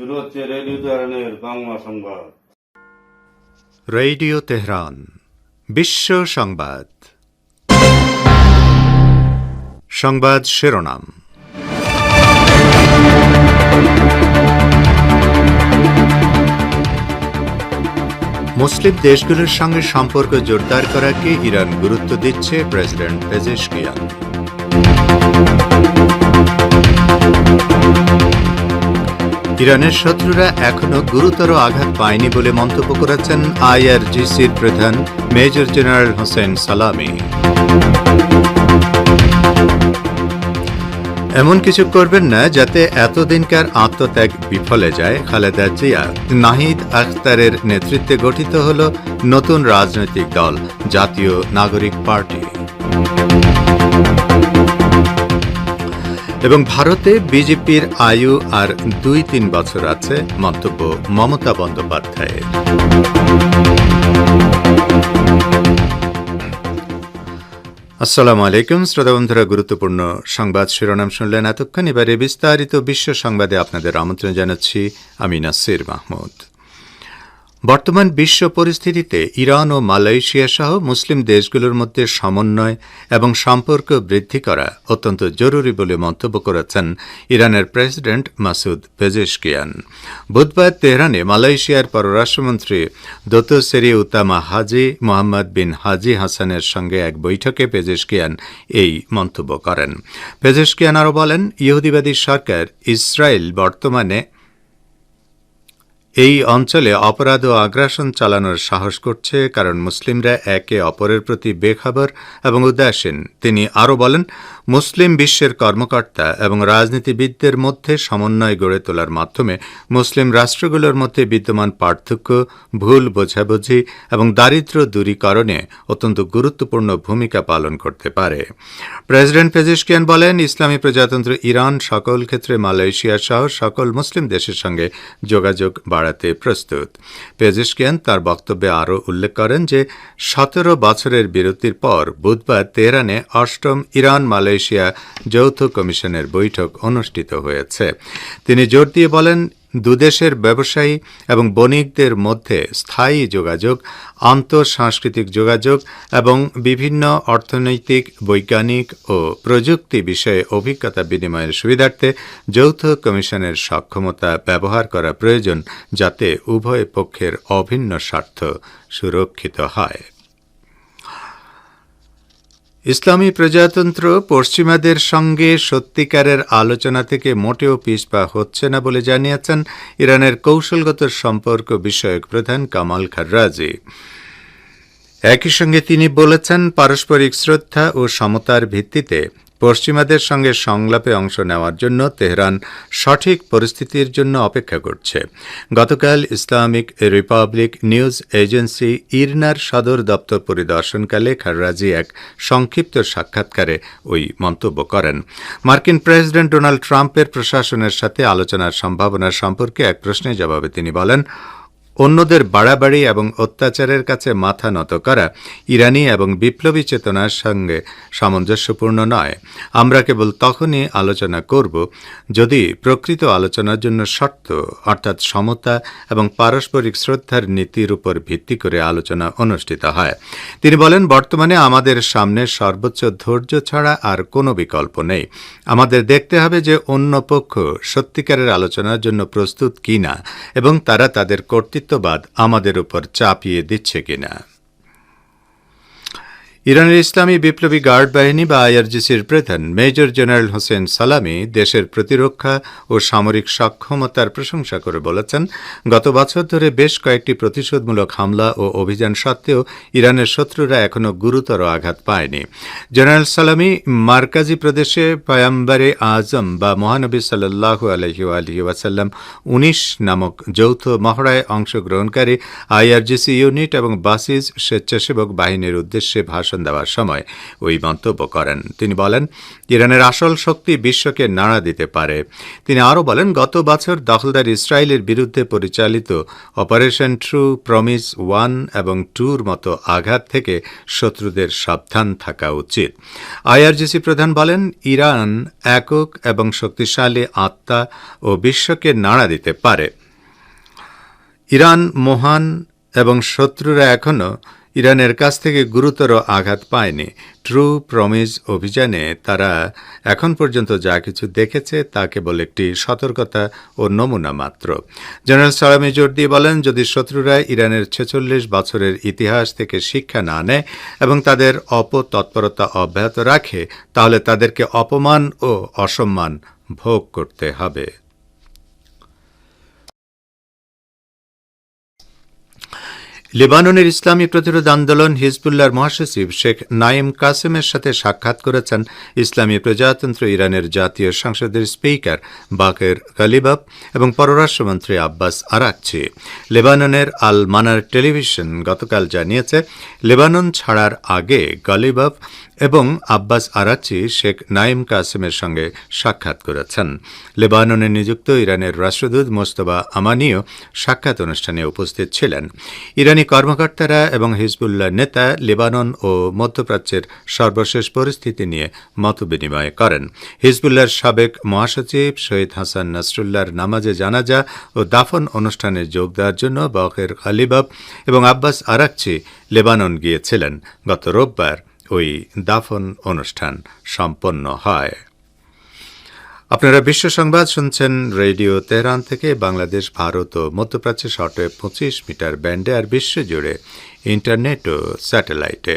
শুরু radio Tehran বিশ্ব সংবাদ সংবাদ শিরোনাম মুসলিম দেশগুলোর সঙ্গে সম্পর্ক জোরদার করাকে ইরান গুরুত্ব দিচ্ছে প্রেসিডেন্ট পেজেশকিয়ান। ইরানের শত্রুরা এখনও গুরুতর আঘাত পায়নি বলে মন্তব্য করেছেন আইআরজিসির প্রধান মেজর জেনারেল হোসেন সালামি। এমন কিছু করবেন না, যাতে এতদিনকার আত্মত্যাগ বিফলে যায়। খালেদা জিয়া, নাহিদ আখতারের নেতৃত্বে গঠিত হল নতুন রাজনৈতিক দল, জাতীয় নাগরিক পার্টি। এবং ভারতে বিজেপির আয়ু আর দুই তিন বছর আছে মন্তব্য মমতা বন্দ্যোপাধ্যায়ের। আসসালামু আলাইকুম, শ্রোতা বন্ধুরা, গুরুত্বপূর্ণ সংবাদ শিরোনাম শুনলেন। এতক্ষণ এবারে বিস্তারিত বিশ্ব সংবাদে আপনাদের আমন্ত্রণ জানাচ্ছি আমি নাসির মাহমুদ। বর্তমান বিশ্ব পরিস্থিতিতে ইরান ও মালয়েশিয়া সহ মুসলিম দেশগুলোর মধ্যে সমন্বয় এবং সম্পর্ক বৃদ্ধি করা অত্যন্ত জরুরি বলে মন্তব্য করেছেন ইরানের প্রেসিডেন্ট মাসুদ পেজেশকিয়ান। বুধবার তেহরানে মালয়েশিয়ার পররাষ্ট্রমন্ত্রী দোতসেরি উতামা হাজি মোহাম্মদ বিন হাজি হাসানের সঙ্গে এক বৈঠকে পেজেশকিয়ান এই মন্তব্য করেন। পেজেশকিয়ান আরও বলেন, ইহুদিবাদী সরকার ইসরায়েল বর্তমানে এই অঞ্চলে অপরাধ ও আগ্রাসন চালানোর সাহস করছে কারণ মুসলিমরা একে অপরের প্রতি বেখবর এবং উদাসীন। তিনি আরও বলেন মুসলিম বিশ্বের কর্মকর্তা এবং রাজনীতিবিদদের মধ্যে সমন্বয় গড়ে তোলার মাধ্যমে মুসলিম রাষ্ট্রগুলোর মধ্যে বিদ্যমান পার্থক্য, ভুল বোঝাবুঝি এবং দারিদ্র দূরীকরণে অত্যন্ত গুরুত্বপূর্ণ ভূমিকা পালন করতে পারে। প্রেসিডেন্ট পেজিশকিয়ান বলেন, ইসলামী প্রজাতন্ত্র ইরান সকল ক্ষেত্রে মালয়েশিয়া সহ সকল মুসলিম দেশের সঙ্গে যোগাযোগ বাড়াতে প্রস্তুত। পেজিশকিয়ান তার বক্তব্যে আরও উল্লেখ করেন যে, সতেরো বছরের বিরতির পর বুধবার তেহরানে অষ্টম ইরান মালয়েশিয়া যৌথ কমিশনের বৈঠক অনুষ্ঠিত হয়েছে। তিনি জোর দিয়ে বলেন, দুদেশের ব্যবসায়ী এবং বণিকদের মধ্যে স্থায়ী যোগাযোগ, আন্তঃসাংস্কৃতিক যোগাযোগ এবং বিভিন্ন অর্থনৈতিক, বৈজ্ঞানিক ও প্রযুক্তি বিষয়ে অভিজ্ঞতা বিনিময়ের সুবিধার্থে যৌথ কমিশনের সক্ষমতা ব্যবহার করা প্রয়োজন যাতে উভয় পক্ষের অভিন্ন স্বার্থ সুরক্ষিত হয়। ইসলামী প্রজাতন্ত্র পশ্চিমাদের সঙ্গে সত্যিকারের আলোচনা থেকে মোটেও পিসপা হচ্ছে না বলে জানিয়েছেন ইরানের কৌশলগত সম্পর্ক বিষয়ক প্রধান কামাল খাররাজি। একই সঙ্গে তিনি বলেছেন পারস্পরিক শ্রদ্ধা ও সমতার ভিত্তিতে পশ্চিমাদের সঙ্গে সংলাপে অংশ নেওয়ার জন্য তেহরান সঠিক পরিস্থিতির জন্য অপেক্ষা করছে। গতকাল ইসলামিক রিপাবলিক নিউজ এজেন্সি ইরনার সদর দপ্তর পরিদর্শনকালে খাররাজি এক সংক্ষিপ্ত সাক্ষাৎকারে ওই মন্তব্য করেন। মার্কিন প্রেসিডেন্ট ডোনাল্ড ট্রাম্পের প্রশাসনের সাথে আলোচনার সম্ভাবনা সম্পর্কে এক প্রশ্নের জবাবে তিনি বলেন অন্যদের বাড়াবাড়ি এবং অত্যাচারের কাছে মাথা নত করা ইরানি এবং বিপ্লবী চেতনার সঙ্গে সামঞ্জস্যপূর্ণ নয়। আমরা কেবল তখনই আলোচনা করব যদি প্রকৃত আলোচনার জন্য শর্ত, অর্থাৎ সমতা এবং পারস্পরিক শ্রদ্ধার নীতির উপর ভিত্তি করে আলোচনা অনুষ্ঠিত হয়। তিনি বলেন, বর্তমানে আমাদের সামনে সর্বোচ্চ ধৈর্য ছাড়া আর কোনো বিকল্প নেই। আমাদের দেখতে হবে যে অন্য পক্ষ সত্যিকারের আলোচনার জন্য প্রস্তুত কিনা এবং তারা তাদের কর্তৃত্ব কর্তৃত্ববাদ আমাদের উপর চাপিয়ে দিচ্ছে কিনা। ইরানের ইসলামী বিপ্লবী গার্ড বাহিনী বা আইআরজিসির প্রধান মেজর জেনারেল হোসেন সালামি দেশের প্রতিরক্ষা ও সামরিক সক্ষমতার প্রশংসা করে বলেছেন, গত বছর ধরে বেশ কয়েকটি প্রতিশোধমূলক হামলা ও অভিযান সত্ত্বেও ইরানের শত্রুরা এখনও গুরুতর আঘাত পায়নি। জেনারেল সালামি মার্কাজি প্রদেশে পয়াম্বারে আজম বা মহানবী সাল্লাহু আলহি আলহি ওয়াসাল্লাম উনিশ নামক যৌথ মহড়ায় অংশগ্রহণকারী আইআরজিসি ইউনিট এবং বাসিজ স্বেচ্ছাসেবক বাহিনীর উদ্দেশ্যে ভাষণ ভাষণ দেওয়ার সময় ওই মন্তব্য করেন। তিনি বলেন, ইরানের আসল শক্তি বিশ্বকে নাড়া দিতে পারে। তিনি আরও বলেন, গত বছর দখলদার ইসরায়েলের বিরুদ্ধে পরিচালিত অপারেশন ট্রু প্রমিস ওয়ান এবং টুর মতো আঘাত থেকে শত্রুদের সাবধান থাকা উচিত। আইআরজিসি প্রধান বলেন, ইরান একক এবং শক্তিশালী আত্মা ও বিশ্বকে নাড়া দিতে পারে। ইরান মহান এবং শত্রুরা এখনও ইরানের কাছ থেকে গুরুতর আঘাত পায়নি। ট্রু প্রমিজ অভিযানে তারা এখন পর্যন্ত যা কিছু দেখেছে তা কেবল একটি সতর্কতা ও নমুনা মাত্র। জেনারেল সালামি জোর দিয়ে বলেন, যদি শত্রুরা ইরানের ছেচল্লিশ বছরের ইতিহাস থেকে শিক্ষা না নেয় এবং তাদের অপতৎপরতা অব্যাহত রাখে, তাহলে তাদেরকে অপমান ও অসম্মান ভোগ করতে হবে। লেবাননের ইসলামী প্রতিরোধ আন্দোলন হিজবুল্লার মহাসচিব শেখ নাইম কাসেমের সাথে সাক্ষাৎ করেছেন ইসলামী প্রজাতন্ত্র ইরানের জাতীয় সংসদের স্পিকার বাকের গালিবাব এবং পররাষ্ট্রমন্ত্রী আব্বাস আরাকচি। লেবাননের আল মানার টেলিভিশন গতকাল জানিয়েছে, লেবানন ছাড়ার আগে গালিবাব এবং আব্বাস আরাচি শেখ নাইম কাসেমের সঙ্গে সাক্ষাৎ করেছেন। লেবাননে নিযুক্ত ইরানের রাষ্ট্রদূত মোস্তবা আমানিও সাক্ষাৎ অনুষ্ঠানে উপস্থিত ছিলেন। ইরানি কর্মকর্তারা এবং হিজবুল্লাহ নেতা লেবানন ও মধ্যপ্রাচ্যের সর্বশেষ পরিস্থিতি নিয়ে মতবিনিময় করেন। হিজবুল্লাহর সাবেক মহাসচিব শহীদ হাসান নাসরুল্লাহর নামাজে জানাজা ও দাফন অনুষ্ঠানে যোগ দেওয়ার জন্য বখের খালিবাব এবং আব্বাস আরাকচি লেবানন গিয়েছিলেন। গত রোববার ওই দাফন অনুষ্ঠান সম্পন্ন হয়। আপনারা বিশ্ব সংবাদ শুনছেন রেডিও তেহরান থেকে বাংলাদেশ, ভারত ও মধ্যপ্রাচ্যে শর্টে পঁচিশ মিটার ব্যান্ডে আর বিশ্বজুড়ে ইন্টারনেট ও স্যাটেলাইটে।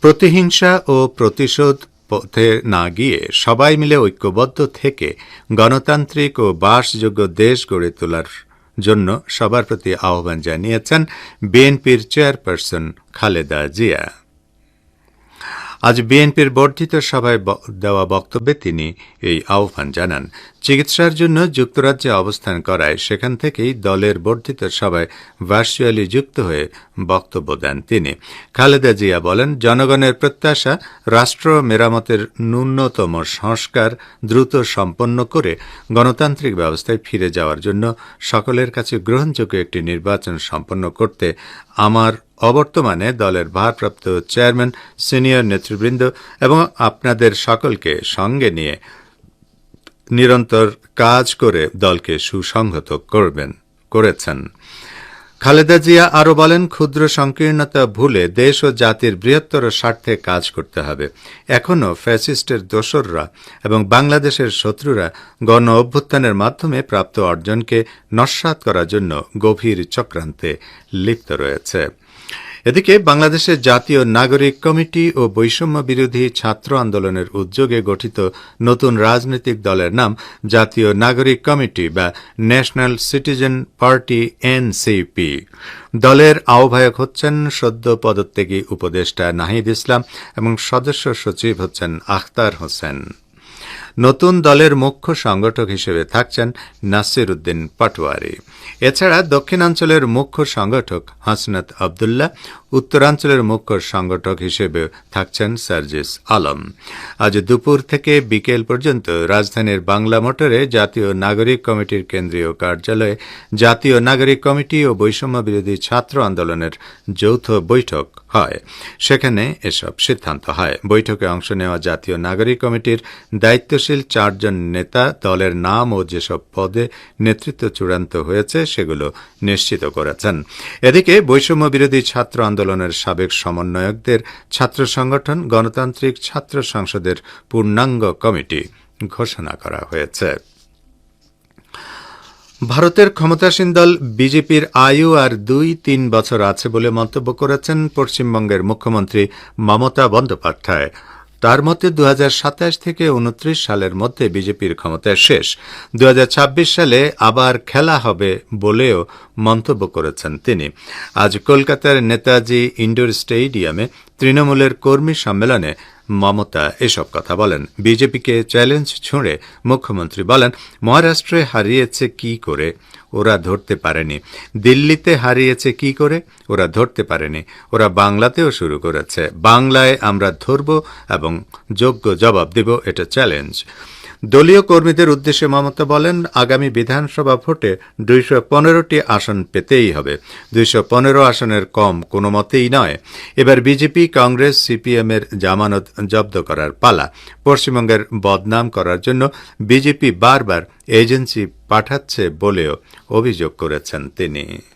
প্রতিহিংসা ও প্রতিশোধ পথে না গিয়ে সবাই মিলে ঐক্যবদ্ধ থেকে গণতান্ত্রিক ও বাসযোগ্য দেশ গড়ে তোলার জন্য সবার প্রতি আহ্বান জানিয়েছেন বিএনপির চেয়ারপারসন খালেদা জিয়া। আজ বিএনপির বর্ধিত সভায় দেওয়া বক্তব্যে তিনি এই আহ্বান জানান। চিকিৎসার জন্য যুক্তরাজ্যে অবস্থান করায় সেখান থেকেই দলের বর্ধিত সভায় ভার্চুয়ালি যুক্ত হয়ে বক্তব্য দেন তিনি। খালেদা জিয়া বলেন, জনগণের প্রত্যাশা রাষ্ট্র মেরামতের ন্যূনতম সংস্কার দ্রুত সম্পন্ন করে গণতান্ত্রিক ব্যবস্থায় ফিরে যাওয়ার জন্য সকলের কাছে গ্রহণযোগ্য একটি নির্বাচন সম্পন্ন করতে আমার অবর্তমানে দলের ভারপ্রাপ্ত চেয়ারম্যান, সিনিয়র নেতৃবৃন্দ এবং আপনাদের সকলকে সঙ্গে নিয়ে নিরন্তর কাজ করে দলকে সুসংহত করবেন, করেছেন। খালেদা জিয়া আরও বলেন, ক্ষুদ্র সংকীর্ণতা ভুলে দেশ ও জাতির বৃহত্তর স্বার্থে কাজ করতে হবে। এখনও ফ্যাসিস্টের দোসররা এবং বাংলাদেশের শত্রুরা গণ অভ্যুত্থানের মাধ্যমে প্রাপ্ত অর্জনকে নস্বাত করার জন্য গভীর চক্রান্তে লিপ্ত রয়েছে। এদিকে বাংলাদেশের জাতীয় নাগরিক কমিটি ও বৈষম্য বিরোধী ছাত্র আন্দোলনের উদ্যোগে গঠিত নতুন রাজনৈতিক দলের নাম জাতীয় নাগরিক কমিটি বা ন্যাশনাল সিটিজেন পার্টি এনসিপি। দলের আহ্বায়ক হচ্ছেন সদ্য পদত্যাগী উপদেষ্টা নাহিদ ইসলাম এবং সদস্য সচিব হচ্ছেন আখতার হোসেন। নতুন দলের মুখ্য সংগঠক হিসেবে থাকছেন নাসির উদ্দিন পাটোয়ারি। এছাড়া দক্ষিণাঞ্চলের মুখ্য সংগঠক হাসনাত আবদুল্লাহ, উত্তরাঞ্চলের মুখ্য সংগঠক হিসেবে থাকছেন সার্জিস আলম। আজ দুপুর থেকে বিকেল পর্যন্ত রাজধানীর বাংলা মোটরে জাতীয় নাগরিক কমিটির কেন্দ্রীয় কার্যালয়ে জাতীয় নাগরিক কমিটি ও বৈষম্য বিরোধী ছাত্র আন্দোলনের যৌথ বৈঠক হয়। সেখানে এসব সিদ্ধান্ত হয়। বৈঠকে অংশ নেওয়া জাতীয় নাগরিক কমিটির দায়িত্বশীল চারজন নেতা দলের নাম ও যেসব পদে নেতৃত্ব চূড়ান্ত হয়েছে, সেগুলো নিশ্চিত করেছেন। এদিকে বৈষম্য বিরোধী ছাত্র আন্দোলনের সাবেক সমন্বয়কদের ছাত্র সংগঠন, গণতান্ত্রিক ছাত্র সংসদের পূর্ণাঙ্গ কমিটি ঘোষণা করা হয়েছে। ভারতের ক্ষমতাসীন দল বিজেপির আয়ু আর দুই তিন বছর আছে বলে মন্তব্য করেছেন পশ্চিমবঙ্গের মুখ্যমন্ত্রী মমতা বন্দ্যোপাধ্যায়। তার মতে দু হাজার সাতাশ থেকে উনত্রিশ সালের মধ্যে বিজেপির ক্ষমতায় শেষ। দু হাজার ছাব্বিশ সালে আবার খেলা হবে বলেও মন্তব্য করেছেন তিনি। আজ কলকাতার নেতাজি ইন্ডোর স্টেডিয়ামে তৃণমূলের কর্মী সম্মেলনে মমতা এসব কথা বলেন। বিজেপিকে চ্যালেঞ্জ ছুঁড়ে মুখ্যমন্ত্রী বলেন, মহারাষ্ট্রে হারিয়েছে কি করে? ওরা ধরতে পারেনি। দিল্লিতে হারিয়েছে কি করে? ওরা ধরতে পারেনি। ওরা বাংলাতেও শুরু করেছে। বাংলায় আমরা ধরব এবং যোগ্য জবাব দেব, এটা চ্যালেঞ্জ। দলীয় কর্মীদের উদ্দেশ্যে মমতা বলেন, আগামী বিধানসভা ভোটে দুইশো পনেরোটি আসন পেতেই হবে। দুইশো পনেরো আসনের কম কোনো মতেই নয়। এবার বিজেপি, কংগ্রেস, সিপিএম এর জামানত জব্দ করার পালা। পশ্চিমবঙ্গের বদনাম করার জন্য বিজেপি বারবার এজেন্সি পাঠাচ্ছে বলেও অভিযোগ করেছেন তিনি।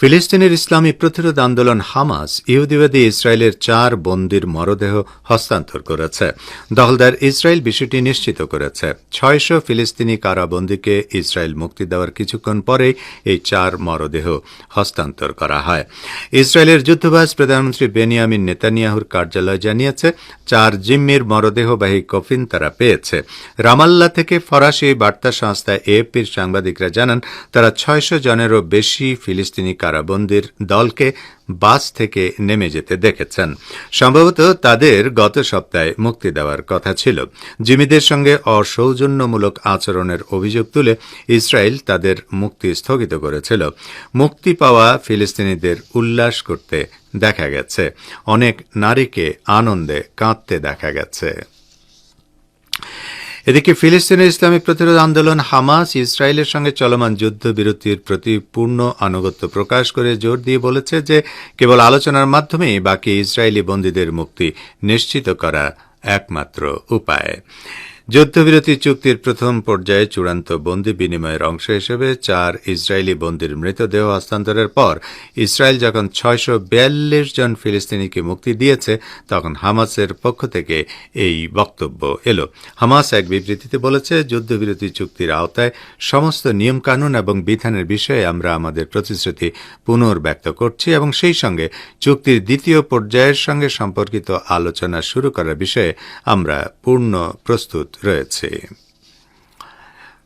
ফিলিস্তিনের ইসলামী প্রতিরোধ আন্দোলন হামাস ইহুদিবাদী ইসরায়েলের চার বন্দির মরদেহ হস্তান্তর করেছে। দখলদার ইসরায়েল বিষয়টি নিশ্চিত করেছে। ছয়শো ফিলিস্তিনি কারাবন্দীকে ইসরায়েল মুক্তি দেওয়ার কিছুক্ষণ পরেই এই চার মরদেহ হস্তান্তর করা হয়। ইসরায়েলের যুদ্ধবাজ প্রধানমন্ত্রী বেনিয়ামিন নেতানিয়াহুর কার্যালয় জানিয়েছে, চার জিম্মির মরদেহবাহী কফিন তারা পেয়েছে। রামাল্লা থেকে ফরাসি বার্তা সংস্থা এএফপির সাংবাদিকরা জানান, তারা ছয়শো জনেরও বেশি ফিলিস্তিনি কারাবন্দির দলকে বাস থেকে নেমে যেতে দেখেছেন। সম্ভবত তাদের গত সপ্তাহে মুক্তি দেওয়ার কথা ছিল। জিমিদের সঙ্গে অসৌজন্যমূলক আচরণের অভিযোগ তুলে ইসরায়েল তাদের মুক্তি স্থগিত করেছিল। মুক্তি পাওয়া ফিলিস্তিনিদের উল্লাস করতে দেখা গেছে। অনেক নারীকে আনন্দে কাঁদতে দেখা গেছে। এদিকে ফিলিস্তিনের ইসলামিক প্রতিরোধ আন্দোলন হামাস ইসরায়েলের সঙ্গে চলমান যুদ্ধবিরতির প্রতি পূর্ণ আনুগত্য প্রকাশ করে জোর দিয়ে বলেছে যে কেবল আলোচনার মাধ্যমেই বাকি ইসরায়েলি বন্দীদের মুক্তি নিশ্চিত করা একমাত্র উপায়। যুদ্ধবিরতি চুক্তির প্রথম পর্যায়ে চূড়ান্ত বন্দি বিনিময়ের অংশ হিসেবে চার ইসরায়েলি বন্দির মৃতদেহ হস্তান্তরের পর ইসরায়েল যখন ছয়শো বিয়াল্লিশ জন ফিলিস্তিনিকে মুক্তি দিয়েছে, তখন হামাসের পক্ষ থেকে এই বক্তব্য এলো। হামাস এক বিবৃতিতে বলেছে, যুদ্ধবিরতি চুক্তির আওতায় সমস্ত নিয়মকানুন এবং বিধানের বিষয়ে আমরা আমাদের প্রতিশ্রুতি পুনর্ব্যক্ত করছি এবং সেই সঙ্গে চুক্তির দ্বিতীয় পর্যায়ের সঙ্গে সম্পর্কিত আলোচনা শুরু করার বিষয়ে আমরা পূর্ণ প্রস্তুত। রয়েছে।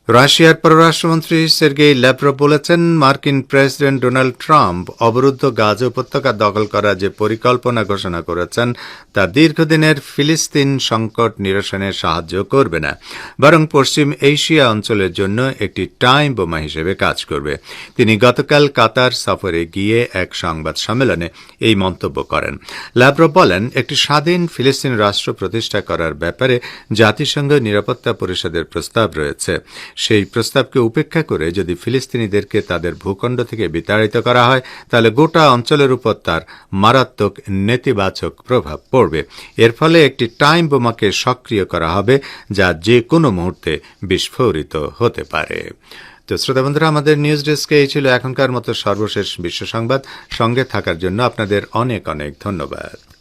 রাশিয়ার পররাষ্ট্রমন্ত্রী সের্গেই ল্যাভরভ বলেছেন, মার্কিন প্রেসিডেন্ট ডোনাল্ড ট্রাম্প অবরুদ্ধ গাজ উপত্যকা দখল করার যে পরিকল্পনা ঘোষণা করেছেন, তা দীর্ঘদিনের ফিলিস্তিন সংকট নিরসনে সাহায্য করবে না। বরং পশ্চিম এশিয়া অঞ্চলের জন্য একটি টাইম বোমা হিসেবে কাজ করবে। তিনি গতকাল কাতার সফরে গিয়ে এক সংবাদ সম্মেলনে এই মন্তব্য করেন। ল্যাভরভ বলেন, একটি স্বাধীন ফিলিস্তিন রাষ্ট্র প্রতিষ্ঠা করার ব্যাপারে জাতিসংঘ নিরাপত্তা পরিষদের প্রস্তাব রয়েছে। সেই প্রস্তাবকে উপেক্ষা করে যদি ফিলিস্তিনিদেরকে তাদের ভূখণ্ড থেকে বিতাড়িত করা হয়, তাহলে গোটা অঞ্চলের উপর তার মারাত্মক নেতিবাচক প্রভাব পড়বে। এর ফলে একটি টাইম বোমাকে সক্রিয় করা হবে, যা যে কোনো মুহূর্তে বিস্ফোরিত হতে পারে। তো শ্রোতা বন্ধুরা, আমাদের নিউজ ডেস্কে এই ছিল এখনকার মতো সর্বশেষ বিশ্ব সংবাদ। সঙ্গে থাকার জন্য আপনাদের অনেক অনেক ধন্যবাদ।